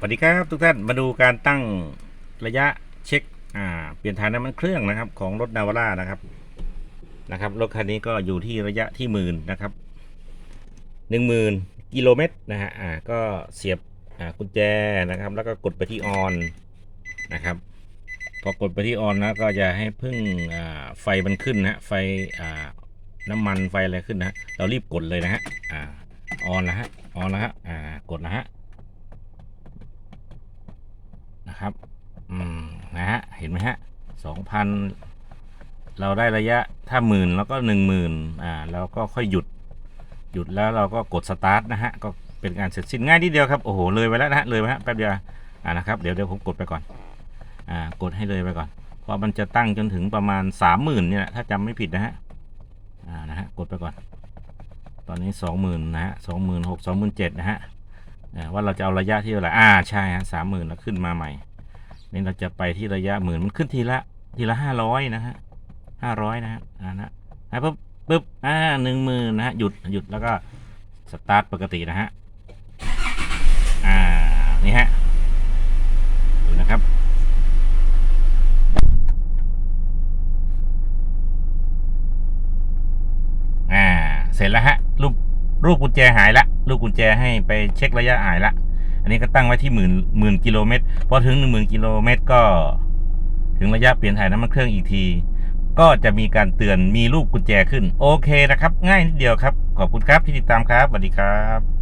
สวัสดีครับทุกท่านมาดูการตั้งระยะเช็คอ่าเปลี่ยนถ่ายน้ำมันเครื่องนะครับของรถนาวาร่านะครับนะครับรถคันนี้ก็อยู่ที่ระยะที่หมื่นนะครับหนึ่งหมื่นกิโลเมตรนะฮะอ่าก็เสียบอ่ากุญแจนะครับ แล้วก็กดไปที่ออนนะครับพอกดไปที่ออนแล้วก็จะให้พึ่งอ่าไฟมันขึ้นนะฮะไฟอ่าน้ำมันไฟอะไรขึ้นนะเรารีบกดเลยนะฮะอ่าออนนะฮะออนแล้วฮะอ่ากดนะฮะ นะครับ อืม นะฮะ เห็นไหมฮะสองพันเราได้ระยะถ้าหมื่นแล้วก็หนึ่งหมื่นอ่าแล้วก็ค่อยหยุด หยุดแล้วเราก็กดสตาร์ทนะฮะ ก็เป็นการเสร็จสิ้นง่ายนิดเดียวครับ โอ้โห เลยไปแล้วนะฮะ เลยไปฮะ แป๊บเดียว อ่านะครับ เดี๋ยวเดี๋ยวผมกดไปก่อน อ่า กดให้เลยไปก่อน เพราะมันจะตั้งจนถึงประมาณสามหมื่นเนี่ยแหละถ้าจำไม่ผิดนะฮะ อ่า นะฮะ กดไปก่อน ตอนนี้สองหมื่นนะฮะสองหมื่นหกสองหมื่นเจ็ดนะฮะอ่าว่าเราจะเอาระยะที่เท่าไหร่อ่า ใช่ฮะสามหมื่นแล้วขึ้นมาใหม่ นี่เราจะไปที่ระยะหมื่นมันขึ้นทีละ ทีละห้าร้อยนะฮะห้าร้อยนะฮะอ่านะอ่าปุ๊บปุ๊บอ่าหนึ่งหมื่นนะฮะหยุดหยุดแล้วก็สตาร์ทปกตินะฮะอ่านี่ฮะดูนะครับอ่าเสร็จแล้วฮะรูปรูปกุญแจหายละรูปกุญแจให้ไปเช็คระยะหายละ นนี้ก็ตั้งไว้ที่หมื่นหมื่นกิโลเมตรพอถึงหนึ่งหมื่นกิโลเมตรก็ถึงระยะเปลี่ยนถ่ายน้ำมันเครื่องอีกที ก็จะมีการเตือนมีรูปกุญแจขึ้น โอเคนะครับ ง่ายนิดเดียวครับ ขอบคุณครับที่ติดตามครับสวัสดีครับ